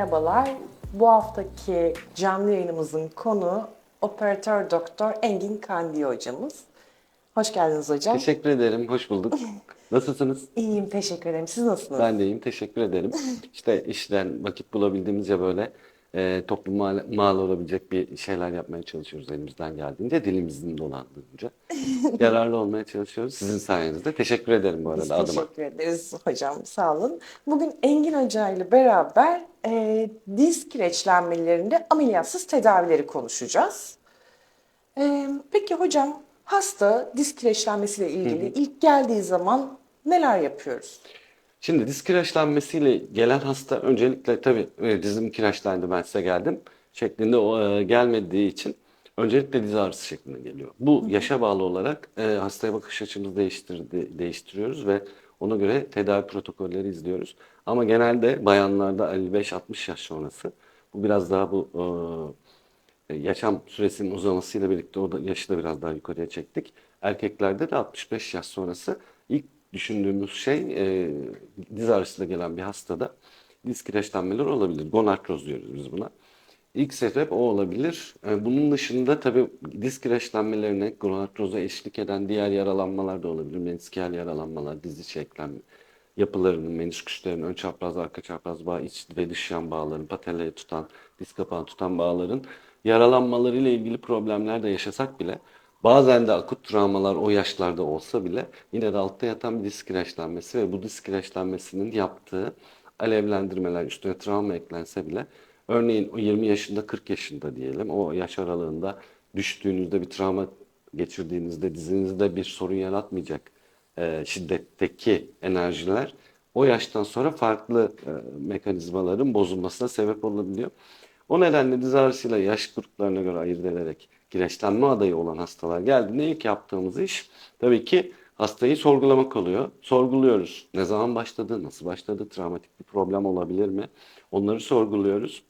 Merhabalar. Bu haftaki canlı yayınımızın konu operatör doktor Engin Kandi hocamız. Hoş geldiniz hocam. Teşekkür ederim, hoş bulduk. Nasılsınız? İyiyim, teşekkür ederim. Siz nasılsınız? Ben de iyiyim, teşekkür ederim. İşte işten vakit bulabildiğimizce böyle e, topluma mal, olabilecek bir şeyler yapmaya çalışıyoruz elimizden geldiğince, dilimizin dolandığınca. Yararlı olmaya çalışıyoruz sizin sayenizde. Teşekkür ederim bu Biz arada adıma. teşekkür ederiz hocam, sağ olun. Bugün Engin Hoca ile beraber e, diz kireçlenmelerinde ameliyatsız tedavileri konuşacağız. E, peki hocam, hasta diz kireçlenmesiyle ilgili ilk geldiği zaman neler yapıyoruz? Şimdi diz kireçlenmesiyle gelen hasta öncelikle tabii e, dizim kireçlendi ben size geldim şeklinde e, gelmediği için öncelikle diz ağrısı şeklinde geliyor. Bu yaşa bağlı olarak e, hastaya bakış açımızı değiştirdi, değiştiriyoruz ve ona göre tedavi protokolleri izliyoruz. Ama genelde bayanlarda 55-60 yaş sonrası bu biraz daha bu e, yaşam süresinin uzamasıyla birlikte o da yaşı da biraz daha yukarıya çektik. Erkeklerde de 65 yaş sonrası ilk düşündüğümüz şey e, diz ağrısıyla gelen bir hastada diz kireçlenmeleri olabilir. Gonartroz diyoruz biz buna. İlk sebep o olabilir. E, bunun dışında tabii diz kireçlenmelerine, gonartroza eşlik eden diğer yaralanmalar da olabilir. Meniskiyel yaralanmalar, diz içi eklem yapılarının, menisküslerin, ön çapraz, arka çapraz bağ, iç ve dış yan bağların, patelayı tutan, diz kapağını tutan bağların yaralanmalarıyla ilgili problemler de yaşasak bile bazen de akut travmalar o yaşlarda olsa bile yine de altta yatan bir disk kireçlenmesi ve bu disk kireçlenmesinin yaptığı alevlendirmeler üstüne travma eklense bile örneğin o 20 yaşında 40 yaşında diyelim o yaş aralığında düştüğünüzde bir travma geçirdiğinizde dizinizde bir sorun yaratmayacak e, şiddetteki enerjiler o yaştan sonra farklı e, mekanizmaların bozulmasına sebep olabiliyor. O nedenle diz ağrısıyla yaş gruplarına göre ayırt ederek kireçlenme adayı olan hastalar geldiğinde ilk yaptığımız iş tabii ki hastayı sorgulamak oluyor. Sorguluyoruz. Ne zaman başladı, nasıl başladı, travmatik bir problem olabilir mi? Onları sorguluyoruz.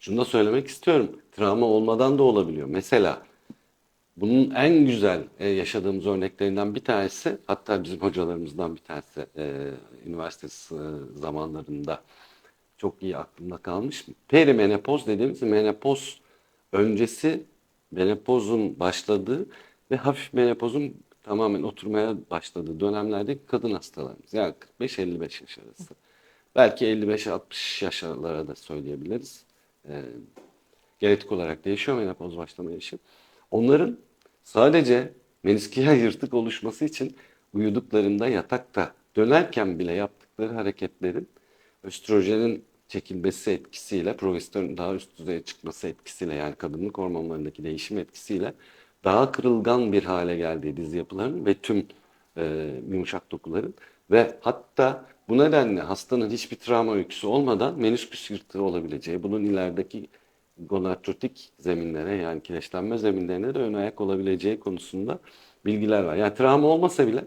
Şunu da söylemek istiyorum. Travma olmadan da olabiliyor. Mesela bunun en güzel e, yaşadığımız örneklerinden bir tanesi, hatta bizim hocalarımızdan bir tanesi e, üniversite e, zamanlarında çok iyi aklımda kalmış. Perimenopoz dediğimiz menopoz öncesi menopozun başladığı ve hafif menopozun tamamen oturmaya başladığı dönemlerdeki kadın hastalarımız. Yani 45-55 yaş arası. Belki 55-60 yaşlara da söyleyebiliriz. Ee, genetik olarak değişiyor menopoz başlama yaşı. Onların sadece meniskiyel yırtık oluşması için uyuduklarında yatakta dönerken bile yaptıkları hareketlerin östrojenin çekilmesi etkisiyle, progesteronun daha üst düzeye çıkması etkisiyle yani kadınlık hormonlarındaki değişim etkisiyle daha kırılgan bir hale geldiği diz yapılarının ve tüm e, yumuşak dokuların ve hatta bu nedenle hastanın hiçbir travma öyküsü olmadan menisküs yırtığı olabileceği, bunun ilerideki gonartrotik zeminlere yani kireçlenme zeminlerine de ön ayak olabileceği konusunda bilgiler var. Yani travma olmasa bile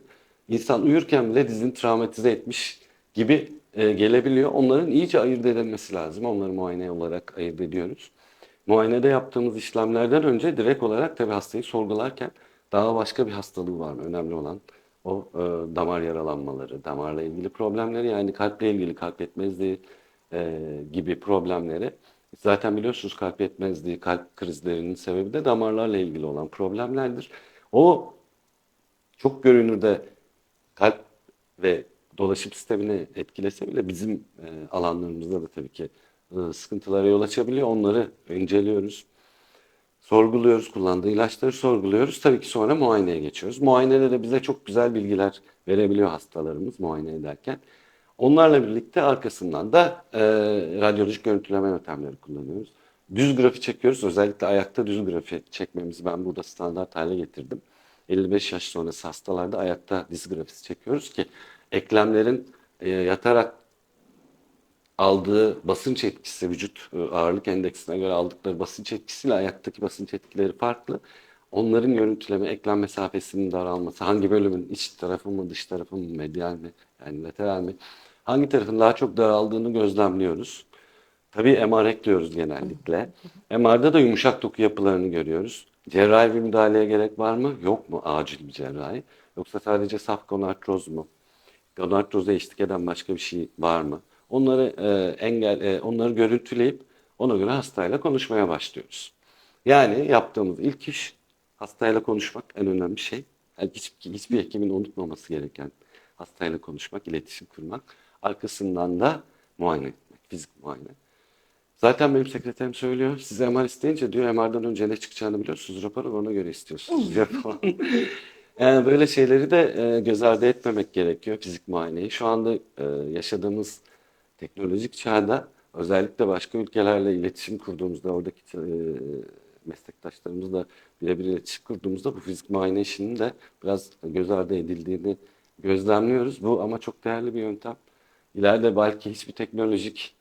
insan uyurken bile dizini travmatize etmiş gibi e, gelebiliyor. Onların iyice ayırt edilmesi lazım. Onları muayene olarak ayırt ediyoruz. Muayenede yaptığımız işlemlerden önce direkt olarak tabii hastayı sorgularken daha başka bir hastalığı var mı? Önemli olan o e, damar yaralanmaları, damarla ilgili problemleri yani kalple ilgili kalp yetmezliği e, gibi problemleri. Zaten biliyorsunuz kalp yetmezliği, kalp krizlerinin sebebi de damarlarla ilgili olan problemlerdir. O çok görünürde kalp ve dolaşım sistemini etkilese bile bizim e, alanlarımızda da tabii ki e, sıkıntılara yol açabiliyor. Onları inceliyoruz. Sorguluyoruz, kullandığı ilaçları sorguluyoruz. Tabii ki sonra muayeneye geçiyoruz. Muayenede de bize çok güzel bilgiler verebiliyor hastalarımız muayene ederken. Onlarla birlikte arkasından da e, radyolojik görüntüleme yöntemleri kullanıyoruz. Düz grafi çekiyoruz. Özellikle ayakta düz grafi çekmemizi ben burada standart hale getirdim. 55 yaş sonrası hastalarda ayakta diz grafisi çekiyoruz ki eklemlerin e, yatarak aldığı basınç etkisi, vücut e, ağırlık endeksine göre aldıkları basınç etkisiyle ayaktaki basınç etkileri farklı. Onların görüntüleme, eklem mesafesinin daralması, hangi bölümün iç tarafı mı, dış tarafı mı, medial mi, yani lateral mi, hangi tarafın daha çok daraldığını gözlemliyoruz. Tabii MR ekliyoruz genellikle. MR'da da yumuşak doku yapılarını görüyoruz. Cerrahi bir müdahaleye gerek var mı? Yok mu acil bir cerrahi? Yoksa sadece saf gonartroz mu? Gonartroza eşlik eden başka bir şey var mı? onları e, engel e, onları görüntüleyip ona göre hastayla konuşmaya başlıyoruz. Yani yaptığımız ilk iş hastayla konuşmak en önemli şey. Yani hiç, hiçbir hekimin unutmaması gereken hastayla konuşmak, iletişim kurmak. Arkasından da muayene etmek, fizik muayene. Zaten benim sekreterim söylüyor. Siz MR isteyince diyor MR'dan önce ne çıkacağını biliyorsunuz. Raporu ona göre istiyorsunuz diyor falan. Yani böyle şeyleri de e, göz ardı etmemek gerekiyor fizik muayeneyi. Şu anda e, yaşadığımız teknolojik çağda özellikle başka ülkelerle iletişim kurduğumuzda oradaki e, meslektaşlarımızla birebir iletişim kurduğumuzda bu fizik muayene işinin de biraz göz ardı edildiğini gözlemliyoruz. Bu ama çok değerli bir yöntem. İleride belki hiçbir teknolojik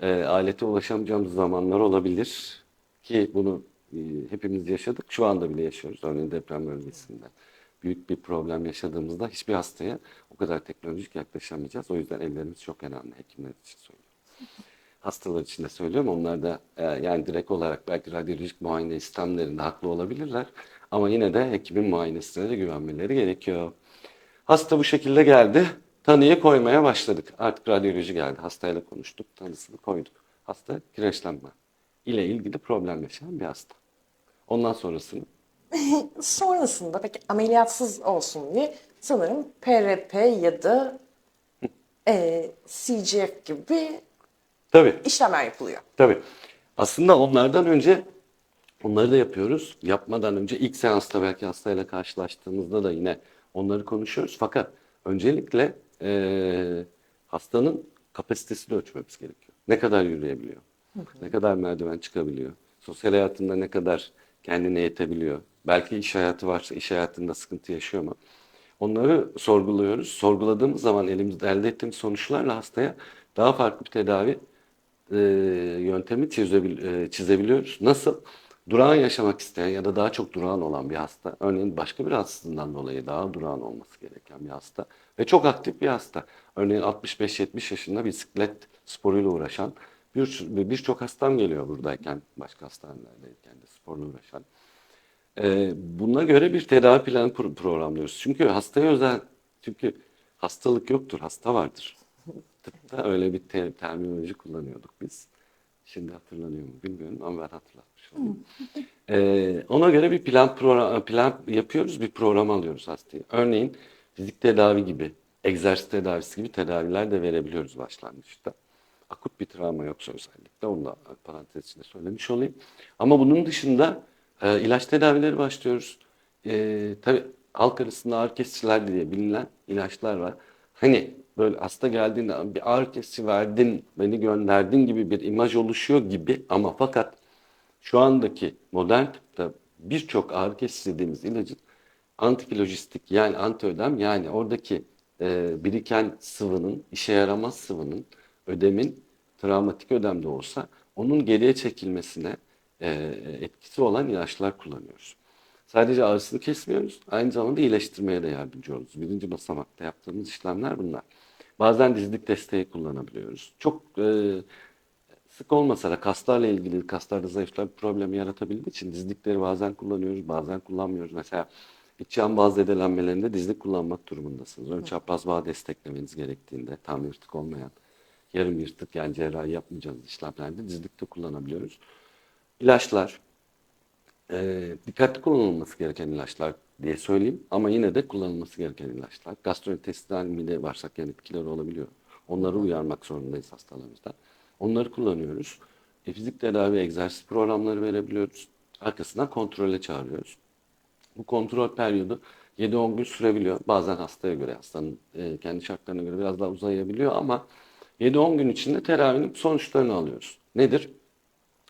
e, alete ulaşamayacağımız zamanlar olabilir ki bunu e, hepimiz yaşadık. Şu anda bile yaşıyoruz. Örneğin deprem bölgesinde büyük bir problem yaşadığımızda hiçbir hastaya o kadar teknolojik yaklaşamayacağız. O yüzden ellerimiz çok önemli hekimler için söylüyorum. Hastalar için de söylüyorum. Onlar da e, yani direkt olarak belki radyolojik muayene sistemlerinde haklı olabilirler. Ama yine de hekimin muayenesine de güvenmeleri gerekiyor. Hasta bu şekilde geldi. Tanıyı koymaya başladık. Artık radyoloji geldi. Hastayla konuştuk. Tanısını koyduk. Hasta kireçlenme ile ilgili problem yaşayan bir hasta. Ondan sonrasını Sonrasında peki ameliyatsız olsun diye sanırım PRP ya da e, CGF gibi tabii işlemler yapılıyor. Tabii. Aslında onlardan önce onları da yapıyoruz. Yapmadan önce ilk seansta belki hastayla karşılaştığımızda da yine onları konuşuyoruz. Fakat öncelikle eee, hastanın kapasitesini ölçmemiz gerekiyor. Ne kadar yürüyebiliyor? Ne kadar merdiven çıkabiliyor? Sosyal hayatında ne kadar kendine yetebiliyor? Belki iş hayatı varsa iş hayatında sıkıntı yaşıyor mu? Onları sorguluyoruz. Sorguladığımız zaman elimizde elde ettiğimiz sonuçlarla hastaya daha farklı bir tedavi e, yöntemi çizebil, e, çizebiliyoruz. Nasıl? Durağan yaşamak isteyen ya da daha çok durağan olan bir hasta, örneğin başka bir rahatsızlığından dolayı daha durağan olması gereken bir hasta ve çok aktif bir hasta. Örneğin 65-70 yaşında bisiklet sporuyla uğraşan bir- birçok hastam geliyor buradayken, başka hastanelerdeyken de sporla uğraşan. Ee, buna göre bir tedavi planı pro- programlıyoruz. Çünkü hastaya özel, çünkü hastalık yoktur, hasta vardır. Tıpta öyle bir te- terminoloji kullanıyorduk biz. Şimdi hatırlanıyor mu bilmiyorum ama ben hatırlatmış olayım. Ee, ona göre bir plan program, plan yapıyoruz, bir program alıyoruz hastaya. Örneğin fizik tedavi gibi, egzersiz tedavisi gibi tedaviler de verebiliyoruz başlangıçta. Akut bir travma yoksa özellikle, onu da parantez içinde söylemiş olayım. Ama bunun dışında e, ilaç tedavileri başlıyoruz. E, tabii halk arasında ağrı kesiciler diye bilinen ilaçlar var. Hani böyle hasta geldiğinde bir ağrı kesici verdin, beni gönderdin gibi bir imaj oluşuyor gibi ama fakat şu andaki modern tıpta birçok ağrı kesici dediğimiz ilacın antifilojistik yani antiödem yani oradaki e, biriken sıvının, işe yaramaz sıvının, ödemin travmatik ödem de olsa onun geriye çekilmesine etkisi olan ilaçlar kullanıyoruz. Sadece ağrısını kesmiyoruz, aynı zamanda iyileştirmeye de yardımcı oluyoruz. Birinci basamakta yaptığımız işlemler bunlar. Bazen dizlik desteği kullanabiliyoruz. Çok e, sık olmasa da kaslarla ilgili kaslarda zayıflar bir problem yaratabildiği için dizlikleri bazen kullanıyoruz, bazen kullanmıyoruz. Mesela iç yan bazı zedelenmelerinde dizlik kullanmak durumundasınız. Ön çapraz bağ desteklemeniz gerektiğinde tam yırtık olmayan, yarım yırtık yani cerrahi yapmayacağınız işlemlerde dizlik de kullanabiliyoruz. İlaçlar, e, dikkatli kullanılması gereken ilaçlar diye söyleyeyim ama yine de kullanılması gereken ilaçlar. Gastrointestinal mide bağırsak yani bitkiler olabiliyor. Onları uyarmak zorundayız hastalarımızda. Onları kullanıyoruz. E, fizik tedavi, egzersiz programları verebiliyoruz. Arkasından kontrole çağırıyoruz. Bu kontrol periyodu 7-10 gün sürebiliyor. Bazen hastaya göre, hastanın e, kendi şartlarına göre biraz daha uzayabiliyor ama 7-10 gün içinde tedavinin sonuçlarını alıyoruz. Nedir?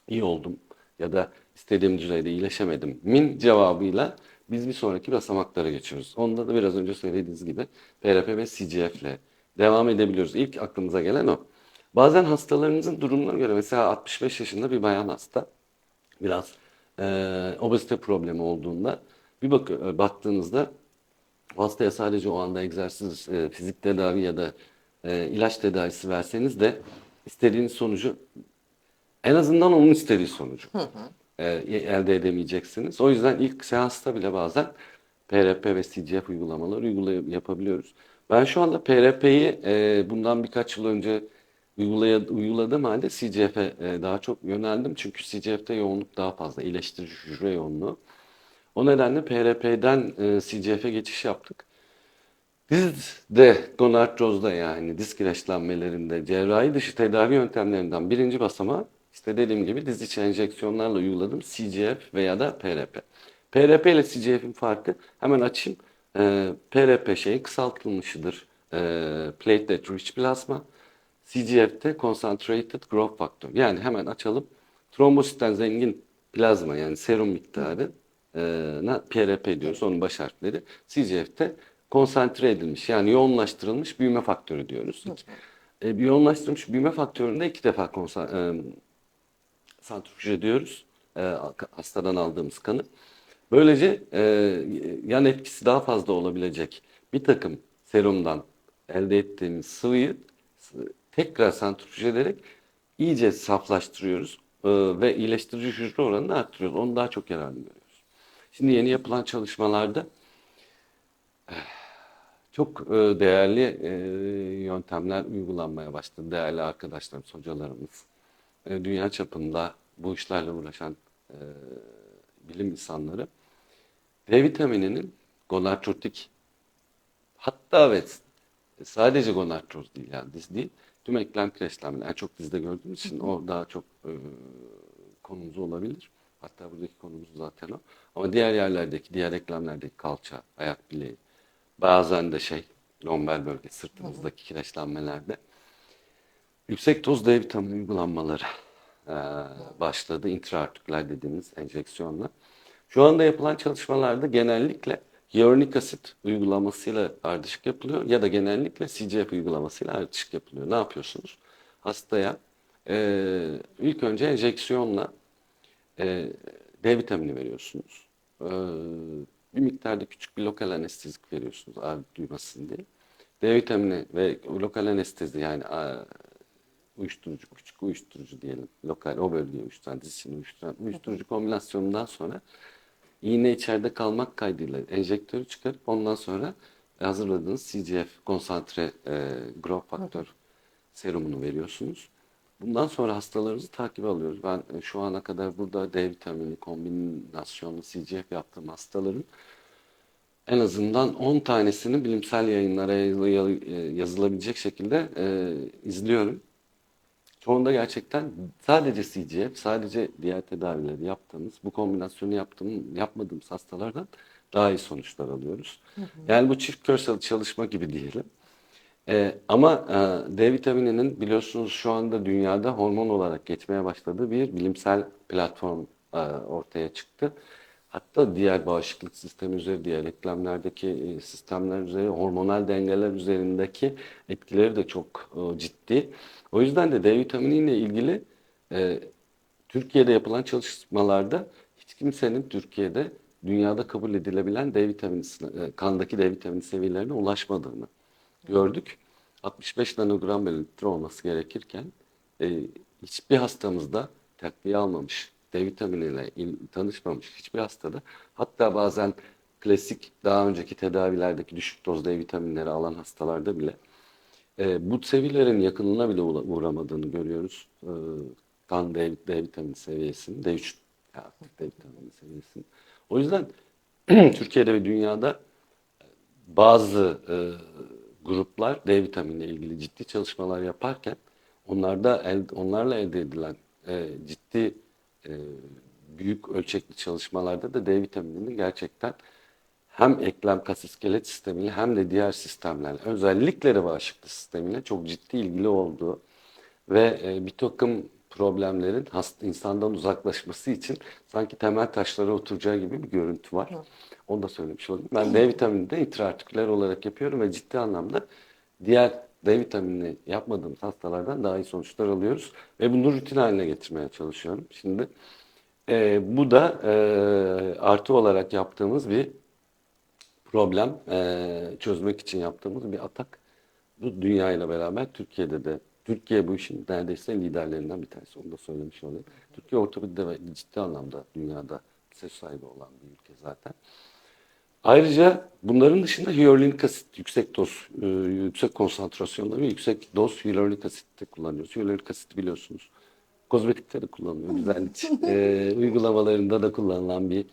İyi oldum ya da istediğim düzeyde iyileşemedim min cevabıyla biz bir sonraki basamaklara geçiyoruz. Onda da biraz önce söylediğiniz gibi PRP ve CGF ile devam edebiliyoruz. İlk aklımıza gelen o. Bazen hastalarımızın durumuna göre mesela 65 yaşında bir bayan hasta biraz e, obezite problemi olduğunda bir bak e, baktığınızda hastaya sadece o anda egzersiz, e, fizik tedavi ya da e, ilaç tedavisi verseniz de istediğiniz sonucu en azından onun istediği sonucu e, elde edemeyeceksiniz. O yüzden ilk seansta bile bazen PRP ve CGF uygulamaları uygulay yapabiliyoruz. Ben şu anda PRP'yi e, bundan birkaç yıl önce uygulaya- uyguladığım halde CGF'e e, daha çok yöneldim. Çünkü CGF'te yoğunluk daha fazla. iyileştirici hücre yoğunluğu. O nedenle PRP'den e, CGF'e geçiş yaptık. Dizde, gonartrozda yani diz kireçlenmelerinde cerrahi dışı tedavi yöntemlerinden birinci basamağı işte dediğim gibi diz içi enjeksiyonlarla uyguladığım CGF veya da PRP. PRP ile CGF'in farkı hemen açayım. Ee, PRP şeyin kısaltılmışıdır. Ee, platelet rich plasma. CGF'te concentrated growth factor. Yani hemen açalım. Trombositten zengin plazma yani serum miktarı e, na PRP diyoruz. Onun baş harfleri. CGF'te konsantre edilmiş yani yoğunlaştırılmış büyüme faktörü diyoruz. E, yoğunlaştırılmış büyüme faktöründe iki defa konsan, e, santrifüj ediyoruz e, hastadan aldığımız kanı. Böylece e, yan etkisi daha fazla olabilecek bir takım serumdan elde ettiğimiz sıvıyı tekrar santrifüj ederek iyice saflaştırıyoruz e, ve iyileştirici hücre oranını arttırıyoruz. Onu daha çok yararlı görüyoruz. Şimdi yeni yapılan çalışmalarda çok e, değerli e, yöntemler uygulanmaya başladı. Değerli arkadaşlarımız, hocalarımız, e, dünya çapında bu işlerle uğraşan e, bilim insanları D vitamininin gonadotropik hatta ve sadece gonadroz değil yani diz değil tüm eklem kireçlenmeleri en çok dizde gördüğümüz için o daha çok e, konumuz olabilir. Hatta buradaki konumuz zaten o. Ama diğer yerlerdeki, diğer eklemlerdeki kalça, ayak bileği, bazen de şey, lomber bölge, sırtımızdaki kireçlenmelerde yüksek doz D vitamini uygulanmaları e, başladı. İntraartiküler dediğimiz enjeksiyonla. Şu anda yapılan çalışmalarda genellikle hyaluronik asit uygulamasıyla ardışık yapılıyor ya da genellikle CGF uygulamasıyla ardışık yapılıyor. Ne yapıyorsunuz? Hastaya e, ilk önce enjeksiyonla e, D vitamini veriyorsunuz. E, bir miktarda küçük bir lokal anestezik veriyorsunuz ağrı duymasın diye. D vitamini ve lokal anestezi yani uyuşturucu, küçük uyuşturucu diyelim. Lokal o bölgeye uyuşturan, diz içini uyuşturan uyuşturucu kombinasyonundan sonra iğne içeride kalmak kaydıyla enjektörü çıkarıp ondan sonra hazırladığınız CGF konsantre e, growth faktör serumunu veriyorsunuz. Bundan sonra hastalarımızı takip alıyoruz. Ben e, şu ana kadar burada D vitamini kombinasyonlu CGF yaptığım hastaların en azından 10 tanesini bilimsel yayınlara yazı- yazılabilecek şekilde e, izliyorum. Çoğunda gerçekten sadece CGF, sadece diğer tedavileri yaptığımız, bu kombinasyonu yaptığım, yapmadığımız hastalardan daha iyi sonuçlar alıyoruz. Yani bu çift körsel çalışma gibi diyelim. Ee, ama e, D vitamininin biliyorsunuz şu anda dünyada hormon olarak geçmeye başladığı bir bilimsel platform e, ortaya çıktı. Hatta diğer bağışıklık sistemi üzeri, diğer eklemlerdeki e, sistemler üzeri, hormonal dengeler üzerindeki etkileri de çok e, ciddi. O yüzden de D vitaminiyle ilgili e, Türkiye'de yapılan çalışmalarda hiç kimsenin Türkiye'de dünyada kabul edilebilen D vitamini, e, kandaki D vitamini seviyelerine ulaşmadığını gördük. 65 nanogram bölü litre olması gerekirken e, hiçbir hastamızda takviye almamış, D vitaminiyle tanışmamış hiçbir hastada hatta bazen klasik daha önceki tedavilerdeki düşük doz D vitaminleri alan hastalarda bile e, bu seviyelerin yakınına bile uğra- uğramadığını görüyoruz. E, kan D, D vitamini seviyesinin, D3 ya, D vitamini seviyesinin. O yüzden Türkiye'de ve dünyada bazı e, gruplar D vitaminiyle ilgili ciddi çalışmalar yaparken onlarda el, onlarla elde edilen e, ciddi e, büyük ölçekli çalışmalarda da D vitamininin gerçekten hem eklem kas iskelet sistemiyle hem de diğer sistemlerle özellikle de bağışıklık sistemiyle çok ciddi ilgili olduğu ve e, bir takım problemlerin hasta, insandan uzaklaşması için sanki temel taşlara oturacağı gibi bir görüntü var. Onu da söylemiş olayım. Ben D vitamini de intraartiküler olarak yapıyorum ve ciddi anlamda diğer D vitamini yapmadığımız hastalardan daha iyi sonuçlar alıyoruz. Ve bunu rutin haline getirmeye çalışıyorum. Şimdi e, bu da e, artı olarak yaptığımız bir problem e, çözmek için yaptığımız bir atak. Bu dünya ile beraber Türkiye'de de Türkiye bu işin neredeyse liderlerinden bir tanesi. Onu da söylemiş olayım. Türkiye ortopedide ve ciddi anlamda dünyada söz sahibi olan bir ülke zaten. Ayrıca bunların dışında hyaluronik asit yüksek doz, e, yüksek konsantrasyonda ve yüksek doz hyaluronik asit de kullanıyoruz. Hyaluronik asit biliyorsunuz kozmetikte de kullanılıyor. Güzellik e, uygulamalarında da kullanılan bir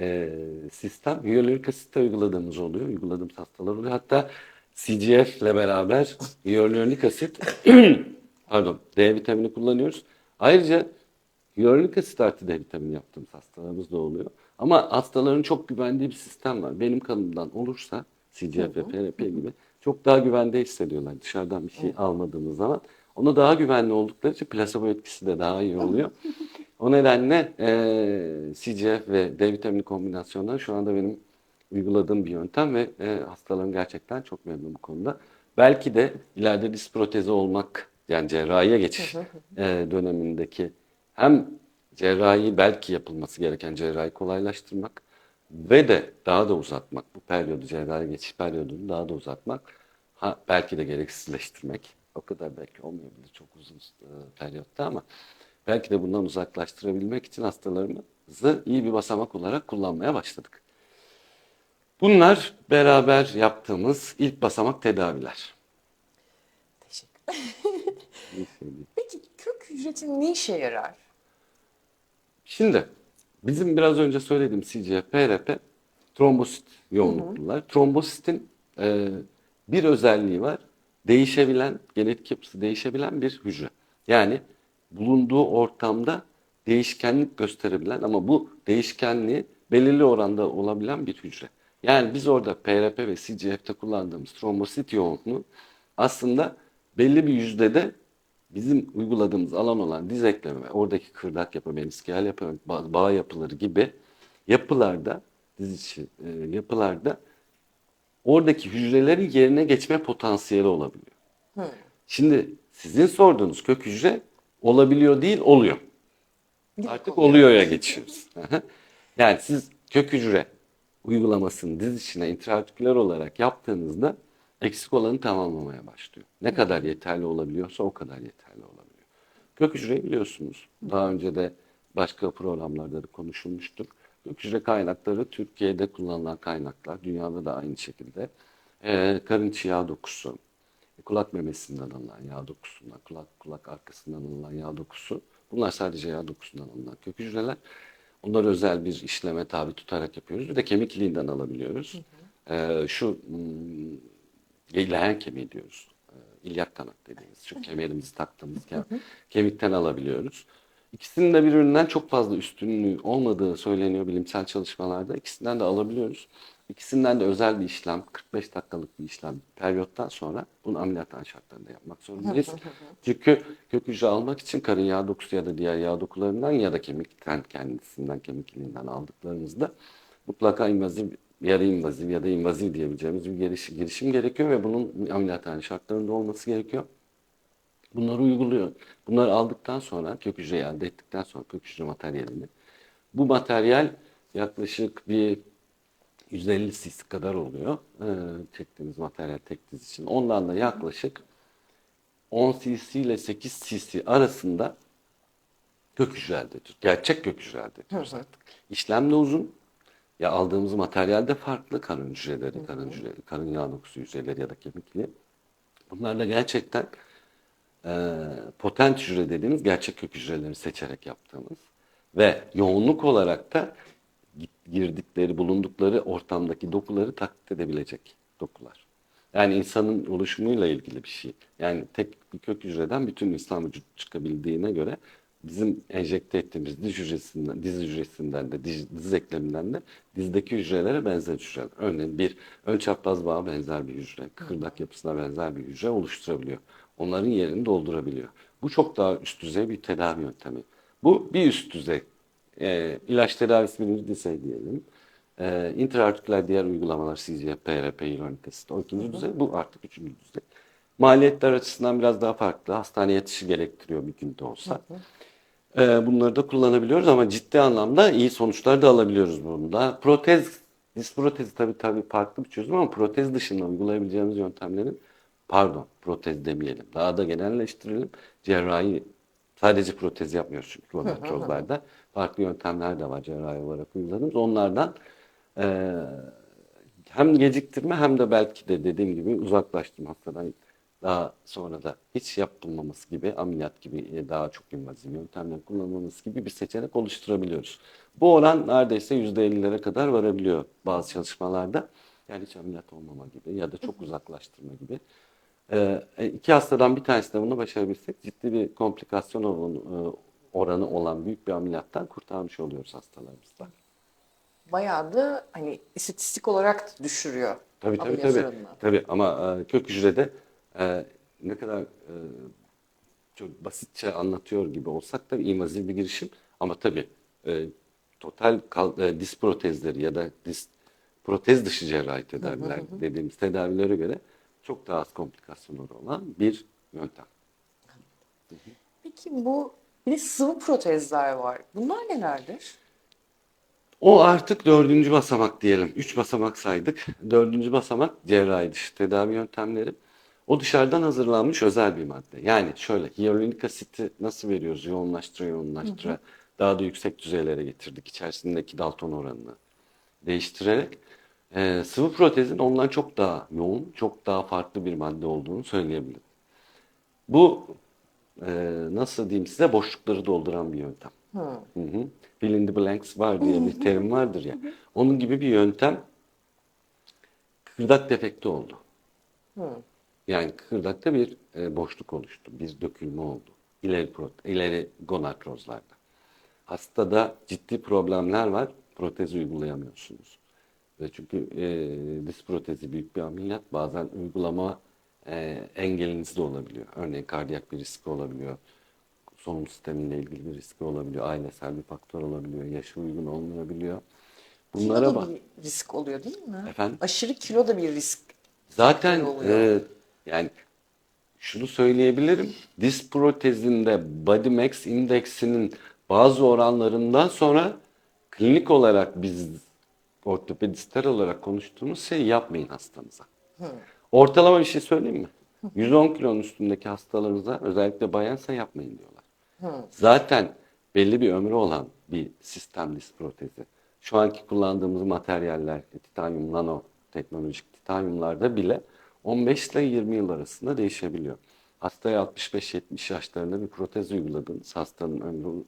e, sistem. Hyaluronik asit de uyguladığımız oluyor. Uyguladığımız hastalar oluyor. Hatta CGF ile beraber hyaluronik asit pardon D vitamini kullanıyoruz. Ayrıca hyaluronik asit artı D vitamini yaptığımız hastalarımız da oluyor. Ama hastaların çok güvendiği bir sistem var. Benim kanımdan olursa CGF ve PRP gibi çok daha güvende hissediyorlar dışarıdan bir şey almadığımız zaman. Ona daha güvenli oldukları için plasebo etkisi de daha iyi oluyor. O nedenle eee CGF ve D vitamini kombinasyonları şu anda benim uyguladığım bir yöntem ve e, hastalarım gerçekten çok memnun bu konuda. Belki de ileride diz protezi olmak yani cerrahiye geçiş e, dönemindeki hem cerrahi belki yapılması gereken cerrahi kolaylaştırmak ve de daha da uzatmak bu periyodu cerrahi geçiş periyodunu daha da uzatmak ha, belki de gereksizleştirmek o kadar belki olmayabilir çok uzun e, periyotta ama belki de bundan uzaklaştırabilmek için hastalarımızı iyi bir basamak olarak kullanmaya başladık. Bunlar beraber yaptığımız ilk basamak tedaviler. Teşekkür Peki kök hücreti ne işe yarar? Şimdi bizim biraz önce söylediğim CGF, PRP trombosit yoğunluklular. Trombositin e, bir özelliği var. Değişebilen, genetik yapısı değişebilen bir hücre. Yani bulunduğu ortamda değişkenlik gösterebilen ama bu değişkenliği belirli oranda olabilen bir hücre. Yani biz orada PRP ve CGF'te kullandığımız trombosit yoğunluğu aslında belli bir yüzdede bizim uyguladığımız alan olan diz eklemi ve oradaki kırdak yapı, meniskal yapı, bağ yapıları gibi yapılarda, diz içi e, yapılarda oradaki hücrelerin yerine geçme potansiyeli olabiliyor. Şimdi sizin sorduğunuz kök hücre olabiliyor değil, oluyor. Artık oluyor'ya geçiyoruz. yani siz kök hücre uygulamasını diz içine intraartiküler olarak yaptığınızda eksik olanı tamamlamaya başlıyor. Ne kadar yeterli olabiliyorsa o kadar yeterli olabiliyor. Kök hücreyi biliyorsunuz. Daha önce de başka programlarda da konuşulmuştur. Kök hücre kaynakları Türkiye'de kullanılan kaynaklar. Dünyada da aynı şekilde. Ee, karın içi yağ dokusu, kulak memesinden alınan yağ dokusundan, kulak kulak arkasından alınan yağ dokusu. Bunlar sadece yağ dokusundan alınan kök hücreler. Onları özel bir işleme tabi tutarak yapıyoruz. Bir de kemik iliğinden alabiliyoruz. Ee, şu hmm, leğen kemiği diyoruz. Ee, İlyak kanat dediğimiz. Şu kemerimizi taktığımız kem kemikten alabiliyoruz. İkisinin de birbirinden çok fazla üstünlüğü olmadığı söyleniyor bilimsel çalışmalarda. İkisinden de alabiliyoruz. İkisinden de özel bir işlem, 45 dakikalık bir işlem periyottan sonra bunu ameliyathane şartlarında yapmak zorundayız. Çünkü kök hücre almak için karın yağ dokusu ya da diğer yağ dokularından ya da kemikten kendisinden, kemik iliğinden aldıklarınızda mutlaka invazif, yarı invazif ya da invazif diyebileceğimiz bir girişim, girişim gerekiyor ve bunun ameliyathane şartlarında olması gerekiyor. Bunları uyguluyor. Bunları aldıktan sonra kök hücreyi elde ettikten sonra kök hücre materyalini bu materyal yaklaşık bir 150 cc kadar oluyor. Ee, çektiğimiz materyal tek diz için. Ondan da yaklaşık 10 cc ile 8 cc arasında kök hücre elde ediyoruz. Gerçek kök hücre elde ediyoruz artık. İşlem de uzun. Ya aldığımız materyal de farklı. Karın hücreleri, karın, hücre, karın yağ dokusu hücreleri ya da kemikli. Bunlarla gerçekten e, potent hücre dediğimiz gerçek kök hücreleri seçerek yaptığımız ve yoğunluk olarak da girdikleri, bulundukları ortamdaki dokuları taklit edebilecek dokular. Yani insanın oluşumuyla ilgili bir şey. Yani tek bir kök hücreden bütün insan vücudu çıkabildiğine göre bizim enjekte ettiğimiz diz hücresinden, diz hücresinden de, diz, diz ekleminden de dizdeki hücrelere benzer hücreler. Örneğin bir ön çapraz bağa benzer bir hücre, kıkırdak yapısına benzer bir hücre oluşturabiliyor. Onların yerini doldurabiliyor. Bu çok daha üst düzey bir tedavi yöntemi. Bu bir üst düzey. E, ilaç tedavisi birinci düzey diyelim. E, intraartiküler diğer uygulamalar CGF, PRP, hyaluronik asit o ikinci düzey. Bu artık üçüncü düzey. Maliyetler açısından biraz daha farklı. Hastane yatışı gerektiriyor bir günde olsa. E, bunları da kullanabiliyoruz ama ciddi anlamda iyi sonuçlar da alabiliyoruz bunda. Protez, diz protezi tabii tabii farklı bir çözüm ama protez dışında uygulayabileceğimiz yöntemlerin pardon protez demeyelim. Daha da genelleştirelim. Cerrahi sadece protez yapmıyoruz çünkü laboratuvarlarda. Farklı yöntemler de var cerrahi olarak uyguladığımız. Onlardan e, hem geciktirme hem de belki de dediğim gibi uzaklaştırma hastadan daha sonra da hiç yapılmaması gibi ameliyat gibi e, daha çok invazif yöntemler kullanılması gibi bir seçenek oluşturabiliyoruz. Bu oran neredeyse %50'lere kadar varabiliyor bazı çalışmalarda. Yani hiç ameliyat olmama gibi ya da çok uzaklaştırma gibi. Ee, iki hastadan bir tanesinde bunu başarabilsek ciddi bir komplikasyon oranı, e, oranı olan büyük bir ameliyattan kurtarmış oluyoruz hastalarımızdan. Bayağı da hani istatistik olarak düşürüyor Tabii tabii tabii. oranını. Tabii ama e, kök hücrede e, ne kadar e, çok basitçe anlatıyor gibi olsak da invazif bir girişim ama tabii e, total kal, e, diz protezleri ya da diz protez dışı cerrahi tedaviler dediğimiz tedavilere göre çok daha az komplikasyonları olan bir yöntem. Peki bu bir de sıvı protezler var. Bunlar nelerdir? O artık dördüncü basamak diyelim. Üç basamak saydık. Dördüncü basamak cerrahi dışı tedavi yöntemleri. O dışarıdan hazırlanmış özel bir madde. Yani şöyle hyaluronik asiti nasıl veriyoruz? Yoğunlaştıra yoğunlaştıra daha da yüksek düzeylere getirdik. İçerisindeki Dalton oranını değiştirerek. Ee, sıvı protezin ondan çok daha yoğun, çok daha farklı bir madde olduğunu söyleyebilirim. Bu e, nasıl diyeyim size boşlukları dolduran bir yöntem. Hı hı. Fill in the blanks var diye bir terim vardır ya. Onun gibi bir yöntem kıkırdak defekti oldu. Yani kıkırdakta bir e, boşluk oluştu, bir dökülme oldu. İleri, prote- ileri gonakrozlarda. Hastada ciddi problemler var, protez uygulayamıyorsunuz. Ve çünkü e, diz protezi büyük bir ameliyat, bazen uygulama e, engeliniz de olabiliyor. Örneğin kardiyak bir riski olabiliyor, solunum sistemiyle ilgili bir riski olabiliyor, ailesel bir faktör olabiliyor, yaşı uygun olmayabiliyor. Bunlara bak. bir risk oluyor değil mi? Efendim? Aşırı kilo da bir risk. Zaten e, yani şunu söyleyebilirim. Diz protezinde body mass indeksinin bazı oranlarından sonra klinik olarak biz ortopedistler olarak konuştuğumuz şey yapmayın hastanıza. Ortalama bir şey söyleyeyim mi? 110 kilonun üstündeki hastalarınıza özellikle bayansa yapmayın diyorlar. Zaten belli bir ömrü olan bir sistem diz protezi. Şu anki kullandığımız materyaller, titanyum nano teknolojik titanyumlarda bile 15 ile 20 yıl arasında değişebiliyor. Hastaya 65-70 yaşlarında bir protez uyguladığınız hastanın ömrü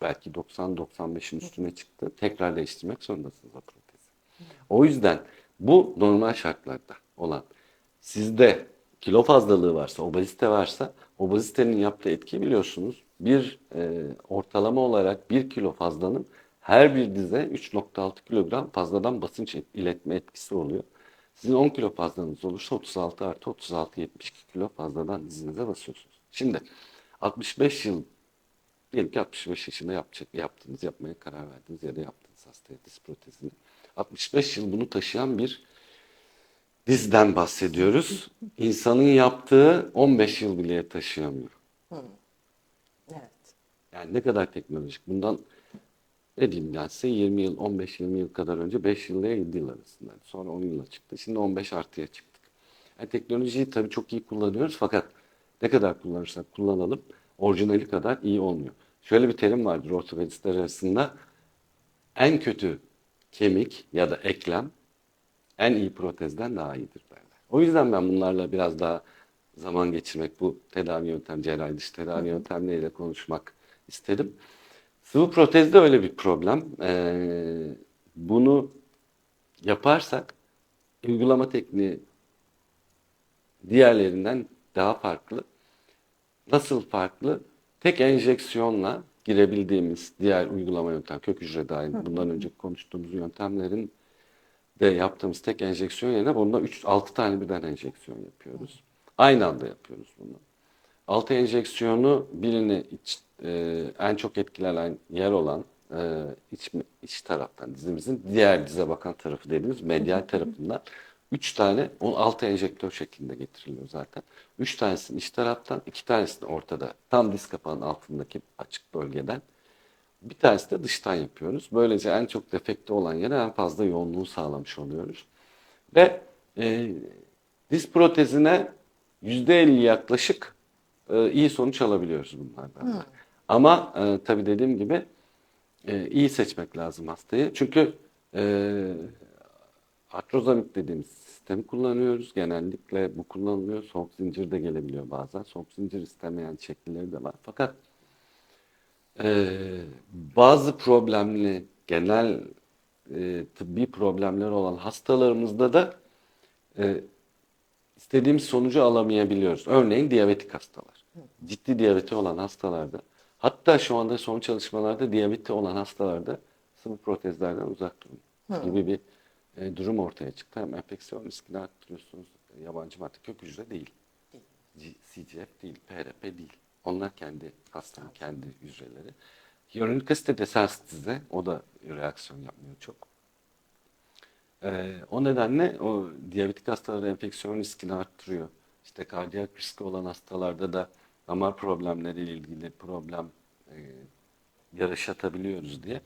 belki 90-95'in üstüne çıktı. Tekrar değiştirmek zorundasınız o protezi. O yüzden bu normal şartlarda olan sizde kilo fazlalığı varsa, obezite varsa obezitenin yaptığı etki biliyorsunuz. Bir e, ortalama olarak 1 kilo fazlanın her bir dize 3.6 kilogram fazladan basınç et- iletme etkisi oluyor. Sizin 10 kilo fazlanız olursa 36 artı 36 72 kilo fazladan dizinize basıyorsunuz. Şimdi 65 yıl diyelim ki 65 yaşında yapacak, yaptınız, yapmaya karar verdiniz ya da yaptınız hastaya diz protezini. 65 yıl bunu taşıyan bir dizden bahsediyoruz. İnsanın yaptığı 15 yıl bile taşıyamıyor. Evet. Yani ne kadar teknolojik. Bundan ne diyeyim ben size 20 yıl, 15-20 yıl kadar önce 5 yıl ile 7 yıl arasında. Sonra 10 yıla çıktı. Şimdi 15 artıya çıktık. Yani teknolojiyi tabii çok iyi kullanıyoruz fakat ne kadar kullanırsak kullanalım orijinali kadar iyi olmuyor. Şöyle bir terim vardır ortopedistler arasında. En kötü kemik ya da eklem en iyi protezden daha iyidir derler. O yüzden ben bunlarla biraz daha zaman geçirmek, bu tedavi yöntem, cerrahi dışı tedavi yöntemleriyle konuşmak istedim. Sıvı protezde öyle bir problem. Ee, bunu yaparsak uygulama tekniği diğerlerinden daha farklı. Nasıl farklı? Tek enjeksiyonla girebildiğimiz diğer uygulama yöntem, kök hücre dahil bundan önce konuştuğumuz yöntemlerin de yaptığımız tek enjeksiyon yerine bunda 3-6 tane birden enjeksiyon yapıyoruz. Aynı anda yapıyoruz bunu. 6 enjeksiyonu birini iç, e, en çok etkilenen yer olan e, iç, iç taraftan dizimizin diğer dize bakan tarafı dediğimiz medial tarafından 3 tane 16 enjektör şeklinde getiriliyor zaten. 3 tanesini iç taraftan, 2 tanesini ortada tam diz kapağının altındaki açık bölgeden bir tanesi de dıştan yapıyoruz. Böylece en çok defekte olan yere en fazla yoğunluğu sağlamış oluyoruz. Ve e, diz protezine %50 yaklaşık e, iyi sonuç alabiliyoruz bunlardan. Ama e, tabii dediğim gibi e, iyi seçmek lazım hastayı. Çünkü e, artrozamik dediğimiz sistemi kullanıyoruz. Genellikle bu kullanılıyor. Soğuk zincir de gelebiliyor bazen. Soğuk zincir istemeyen şekilleri de var. Fakat ee, bazı problemli genel e, tıbbi problemler olan hastalarımızda da e, istediğimiz sonucu alamayabiliyoruz. Örneğin diyabetik hastalar. Ciddi diyabeti olan hastalarda hatta şu anda son çalışmalarda diyabeti olan hastalarda sıvı protezlerden uzak durun gibi bir e, durum ortaya çıktı. Hem enfeksiyon riskini arttırıyorsunuz. Yabancı madde kök hücre değil. C- CGF değil, PRP değil. Onlar kendi hastanın kendi hücreleri. Hyaluronik asit de sensitize. O da reaksiyon yapmıyor çok. Ee, o nedenle o diyabetik hastalarda enfeksiyon riskini arttırıyor. İşte kardiyak riski olan hastalarda da damar problemleriyle ilgili problem e, yaşatabiliyoruz diye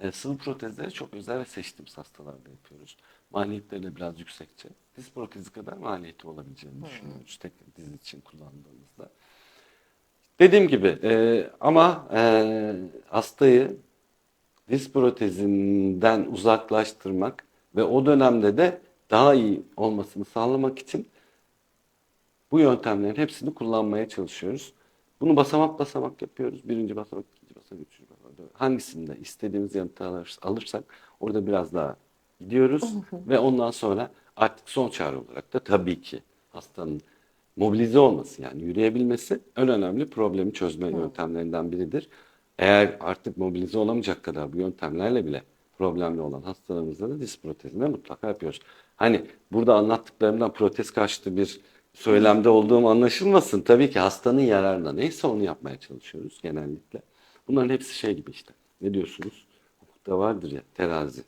e, sıvı protezleri çok özel ve seçtiğimiz hastalarda yapıyoruz. Maliyetleri de biraz yüksekçe. Diz protezi kadar maliyeti olabileceğini düşünüyoruz tek diz için kullandığımızda. Dediğim gibi e, ama e, hastayı diz protezinden uzaklaştırmak ve o dönemde de daha iyi olmasını sağlamak için bu yöntemlerin hepsini kullanmaya çalışıyoruz. Bunu basamak basamak yapıyoruz. Birinci basamak, ikinci basamak, üçüncü basamak. Hangisinde istediğimiz yanıtı alır- alırsak orada biraz daha gidiyoruz. ve ondan sonra artık son çare olarak da tabii ki hastanın mobilize olması yani yürüyebilmesi en önemli problemi çözme yöntemlerinden biridir. Eğer artık mobilize olamayacak kadar bu yöntemlerle bile problemli olan hastalarımızda da diz protezine mutlaka yapıyoruz. Hani burada anlattıklarımdan protez karşıtı bir söylemde olduğum anlaşılmasın. Tabii ki hastanın yararına neyse onu yapmaya çalışıyoruz genellikle. Bunların hepsi şey gibi işte. Ne diyorsunuz? Hukukta vardır ya terazi.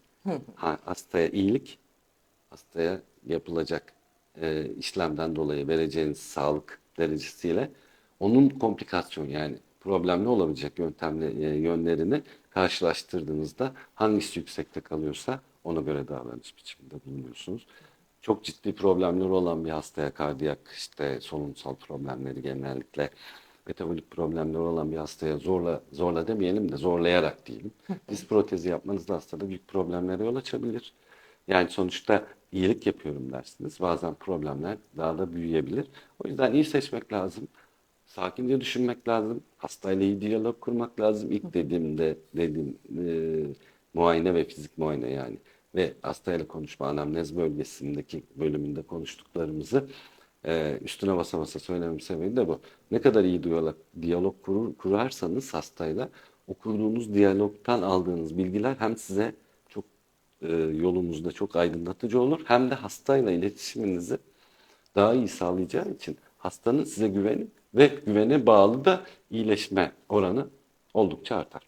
Ha, hastaya iyilik, hastaya yapılacak e, işlemden dolayı vereceğiniz sağlık derecesiyle onun komplikasyon yani problemli olabilecek yöntemle, e, yönlerini karşılaştırdığınızda hangisi yüksekte kalıyorsa ona göre davranış biçiminde bulunuyorsunuz. Çok ciddi problemleri olan bir hastaya kardiyak işte solunsal problemleri genellikle metabolik problemleri olan bir hastaya zorla zorla demeyelim de zorlayarak diyelim. Diz protezi yapmanız da hastada büyük problemlere yol açabilir. Yani sonuçta iyilik yapıyorum dersiniz. Bazen problemler daha da büyüyebilir. O yüzden iyi seçmek lazım. Sakince düşünmek lazım. Hastayla iyi diyalog kurmak lazım. İlk dediğimde dediğim e, muayene ve fizik muayene yani. Ve hastayla konuşma anamnez bölgesindeki bölümünde konuştuklarımızı e, üstüne basa basa söylemem sebebi de bu. Ne kadar iyi diyalog, diyalog kurur, kurarsanız hastayla o kurduğunuz diyalogtan aldığınız bilgiler hem size çok e, yolunuzda çok aydınlatıcı olur hem de hastayla iletişiminizi daha iyi sağlayacağı için hastanın size güveni ve güvene bağlı da iyileşme oranı oldukça artar.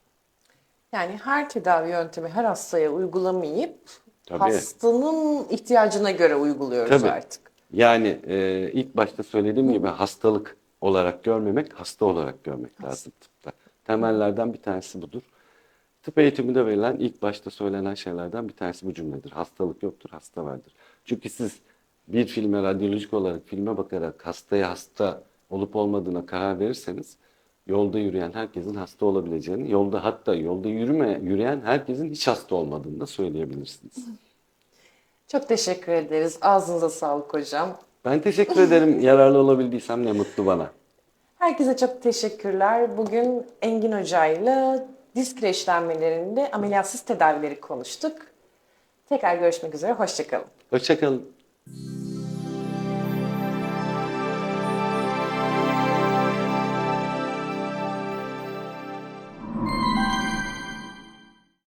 Yani her tedavi yöntemi her hastaya uygulamayıp Tabii. hastanın ihtiyacına göre uyguluyoruz Tabii. artık. Yani e, ilk başta söylediğim gibi hastalık olarak görmemek, hasta olarak görmek lazım tıpta. Temellerden bir tanesi budur. Tıp eğitiminde verilen ilk başta söylenen şeylerden bir tanesi bu cümledir. Hastalık yoktur, hasta vardır. Çünkü siz bir filme radyolojik olarak filme bakarak hastaya hasta olup olmadığına karar verirseniz yolda yürüyen herkesin hasta olabileceğini, yolda hatta yolda yürüme, yürüyen herkesin hiç hasta olmadığını da söyleyebilirsiniz. Çok teşekkür ederiz. Ağzınıza sağlık hocam. Ben teşekkür ederim. Yararlı olabildiysem ne mutlu bana. Herkese çok teşekkürler. Bugün Engin Hoca ile disk kireçlenmelerinde ameliyatsız tedavileri konuştuk. Tekrar görüşmek üzere. Hoşçakalın. Hoşçakalın.